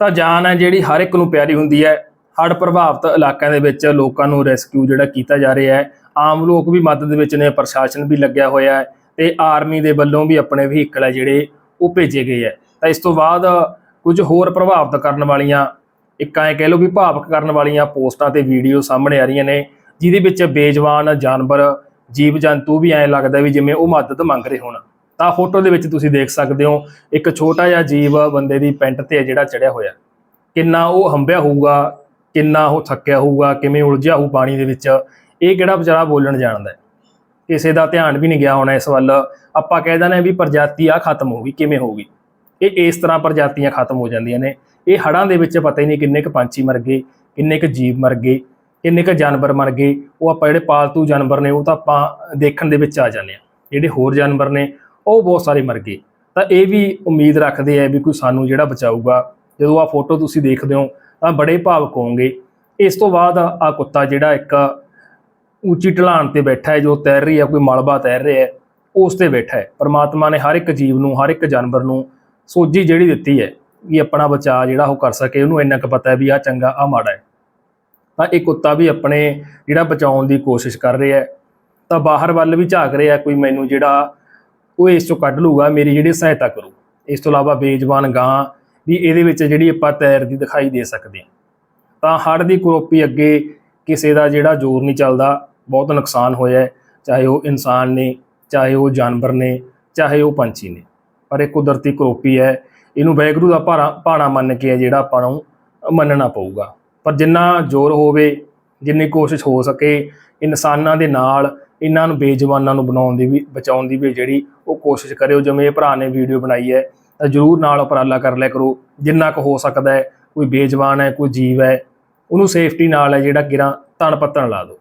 ਤਾਂ ਜਾਨ ਹੈ ਜਿਹੜੀ ਹਰ ਇੱਕ ਨੂੰ ਪਿਆਰੀ ਹੁੰਦੀ ਹੈ। ਹੜ੍ਹ ਪ੍ਰਭਾਵਿਤ ਇਲਾਕਿਆਂ ਦੇ ਵਿੱਚ ਲੋਕਾਂ ਨੂੰ ਰੈਸਕਿਊ ਜਿਹੜਾ ਕੀਤਾ ਜਾ ਰਿਹਾ ਹੈ। ਆਮ ਲੋਕ ਵੀ ਮਦਦ ਵਿੱਚ ਨੇ, ਪ੍ਰਸ਼ਾਸਨ ਵੀ ਲੱਗਿਆ ਹੋਇਆ ਹੈ ਤੇ ਆਰਮੀ ਦੇ ਵੱਲੋਂ ਵੀ ਆਪਣੇ ਵਹੀਕਲ ਹੈ ਜਿਹੜੇ ਉਹ ਭੇਜੇ ਗਏ ਹੈ। ਤਾਂ ਇਸ ਤੋਂ ਬਾਅਦ ਕੁਝ ਹੋਰ ਪ੍ਰਭਾਵਿਤ ਕਰਨ ਵਾਲੀਆਂ, ਇੱਕ ਐਂ ਕਹਿ ਲਓ ਵੀ ਭਾਵਕ ਕਰਨ ਵਾਲੀਆਂ ਪੋਸਟਾਂ ਤੇ ਵੀਡੀਓ ਸਾਹਮਣੇ ਆ ਰਹੀਆਂ ਨੇ, ਜਿਹਦੇ ਵਿੱਚ ਬੇਜਵਾਨ ਜਾਨਵਰ ਜੀਵ ਜੰਤੂ ਵੀ ਐਂ ਲੱਗਦਾ ਵੀ ਜਿਵੇਂ ਉਹ ਮਦਦ ਮੰਗ ਰਹੇ ਹੋਣ। ਤਾਂ ਫੋਟੋ ਦੇ ਵਿੱਚ ਤੁਸੀਂ ਦੇਖ ਸਕਦੇ ਹੋ, ਇੱਕ ਛੋਟਾ ਜਿਹਾ ਜੀਵ ਬੰਦੇ ਦੀ ਪੈਂਟ ਤੇ ਜਿਹੜਾ ਚੜਿਆ ਹੋਇਆ। ਕਿੰਨਾ ਉਹ ਹੰਬਿਆ ਹੋਊਗਾ, ਕਿੰਨਾ ਉਹ ਥੱਕਿਆ ਹੋਊਗਾ, ਕਿਵੇਂ ਉਲਝਿਆ ਹੋਊ ਪਾਣੀ ਦੇ ਵਿੱਚ, ਇਹ ਕਿਹੜਾ ਵਿਚਾਰਾ ਬੋਲਣ ਜਾਣਦਾ ਕਿਸੇ ਦਾ ਧਿਆਨ ਵੀ ਨਹੀਂ ਗਿਆ ਹੋਣਾ ਇਸ ਵੱਲ। ਆਪਾਂ ਕਹਿ ਦਿੰਦੇ ਹਾਂ ਵੀ ਪ੍ਰਜਾਤੀ ਆ ਖਤਮ ਹੋ ਗਈ, ਕਿਵੇਂ ਹੋਊਗੀ ਇਹ ਇਸ ਤਰ੍ਹਾਂ ਪ੍ਰਜਾਤੀਆਂ ਖਤਮ ਹੋ ਜਾਂਦੀਆਂ ਨੇ। ਇਹ ਹੜਾਂ ਦੇ ਵਿੱਚ ਪਤਾ ਹੀ ਨਹੀਂ ਕਿੰਨੇ ਕੁ ਪੰਛੀ ਮਰ ਗਏ, ਕਿੰਨੇ ਕੁ ਜੀਵ ਮਰ ਗਏ, ਕਿੰਨੇ ਕੁ ਜਾਨਵਰ ਮਰ ਗਏ। ਉਹ ਆਪਾਂ ਜਿਹੜੇ ਪਾਲਤੂ ਜਾਨਵਰ ਨੇ ਉਹ ਤਾਂ ਆਪਾਂ ਦੇਖਣ ਦੇ ਵਿੱਚ ਆ ਜਾਂਦੇ ਆ ਜਿਹੜੇ ਹੋਰ ਜਾਨਵਰ ਨੇ ਉਹ ਬਹੁਤ ਸਾਰੇ ਮਰ ਗਏ। ਤਾਂ ਇਹ ਵੀ ਉਮੀਦ ਰੱਖਦੇ ਆ ਵੀ ਕੋਈ ਸਾਨੂੰ ਜਿਹੜਾ ਬਚਾਊਗਾ, ਜਦੋਂ ਆ ਫੋਟੋ ਤੁਸੀਂ ਦੇਖਦੇ ਹੋ, ਤਾਂ ਬੜੇ ਭਾਵਕ ਹੋਵੋਗੇ। ਇਸ ਤੋਂ ਬਾਅਦ ਆ ਕੁੱਤਾ ਜਿਹੜਾ ਇੱਕ ਉੱਚੀ ਢਲਾਣ ਤੇ ਬੈਠਾ ਹੈ, ਜੋ ਤੈਰ ਰਹੀ ਹੈ, ਕੋਈ ਮਲਬਾ ਤੈਰ ਰਿਹਾ ਹੈ, ਉਸ ਤੇ ਬੈਠਾ ਹੈ। ਪਰਮਾਤਮਾ ਨੇ ਹਰ ਇੱਕ ਜੀਵ ਨੂੰ, ਹਰ ਇੱਕ ਜਾਨਵਰ ਨੂੰ ਸੋਝੀ ਜਿਹੜੀ ਦਿੱਤੀ ਹੈ ਵੀ ਆਪਣਾ ਬਚਾਅ ਜਿਹੜਾ ਉਹ ਕਰ ਸਕੇ, ਉਹਨੂੰ ਇੰਨਾ ਕੁ ਪਤਾ ਹੈ ਵੀ ਆ ਚੰਗਾ ਆ ਮਾੜਾ ਹੈ। ਤਾਂ ਇਹ ਕੁੱਤਾ ਵੀ ਆਪਣੇ ਜਿਹੜਾ ਬਚਾਉਣ ਦੀ ਕੋਸ਼ਿਸ਼ ਕਰ ਰਿਹਾ ਹੈ। ਤਾਂ ਬਾਹਰ ਵੱਲ ਵੀ ਝਾਕ ਰਿਹਾ ਕੋਈ ਮੈਨੂੰ ਜਿਹੜਾ ਉਹ ਇਸ ਚੋਂ ਕੱਢ ਲੂਗਾ ਮੇਰੀ ਜਿਹੜੀ ਸਹਾਇਤਾ ਕਰੂ ਇਸ ਤੋਂ ਇਲਾਵਾ ਬੇਜ਼ਬਾਨ ਗਾਂ ਵੀ ਇਹਦੇ ਵਿੱਚ ਜਿਹੜੀ ਆਪਾਂ ਤੈਰਦੀ ਦਿਖਾਈ ਦੇ ਸਕਦੇ ਹਾਂ। ਤਾਂ ਹੜ੍ਹ ਦੀ ਕਰੋਪੀ ਅੱਗੇ ਕਿਸੇ ਦਾ ਜਿਹੜਾ ਜ਼ੋਰ ਨਹੀਂ ਚੱਲਦਾ, ਬਹੁਤ ਨੁਕਸਾਨ ਹੋਇਆ ਚਾਹੇ ਉਹ ਇਨਸਾਨ ਨੇ, ਚਾਹੇ ਉਹ ਜਾਨਵਰ ਨੇ, ਚਾਹੇ ਉਹ ਪੰਛੀ ਨੇ। ਪਰ ਇਹ ਕੁਦਰਤੀ ਕਰੋਪੀ ਹੈ, ਇਹਨੂੰ ਵੈਗਰੂ ਦਾ ਭਾਣਾ ਭਾਣਾ ਮੰਨ ਕੇ ਹੈ ਜਿਹੜਾ ਆਪਾਂ ਨੂੰ ਮੰਨਣਾ ਪਊਗਾ। ਪਰ ਜਿੰਨਾ ਜ਼ੋਰ ਹੋਵੇ, ਜਿੰਨੀ ਕੋਸ਼ਿਸ਼ ਹੋ ਸਕੇ, ਇਨਸਾਨਾਂ ਦੇ ਨਾਲ ਇਹਨਾਂ ਨੂੰ ਬੇਜਵਾਨਾਂ ਨੂੰ ਬਣਾਉਣ ਦੀ ਵੀ, ਬਚਾਉਣ ਦੀ ਵੀ ਜਿਹੜੀ ਉਹ ਕੋਸ਼ਿਸ਼ ਕਰਿਓ, ਜਿਵੇਂ ਇਹ ਭਰਾ ਨੇ ਵੀਡੀਓ ਬਣਾਈ ਹੈ, ਤਾਂ ਜਰੂਰ ਨਾਲ ਉਪਰਾਲਾ ਕਰ ਲਿਆ ਕਰੋ, ਜਿੰਨਾ ਕੁ ਹੋ ਸਕਦਾ ਹੈ, ਕੋਈ ਬੇਜਵਾਨ ਹੈ, ਕੋਈ ਜੀਵ ਹੈ, ਉਹਨੂੰ ਸੇਫਟੀ ਨਾਲ ਹੈ ਜਿਹੜਾ ਗਿਰਾਂ ਤਣ ਪੱਤਣ ਲਾ ਦਿਓ।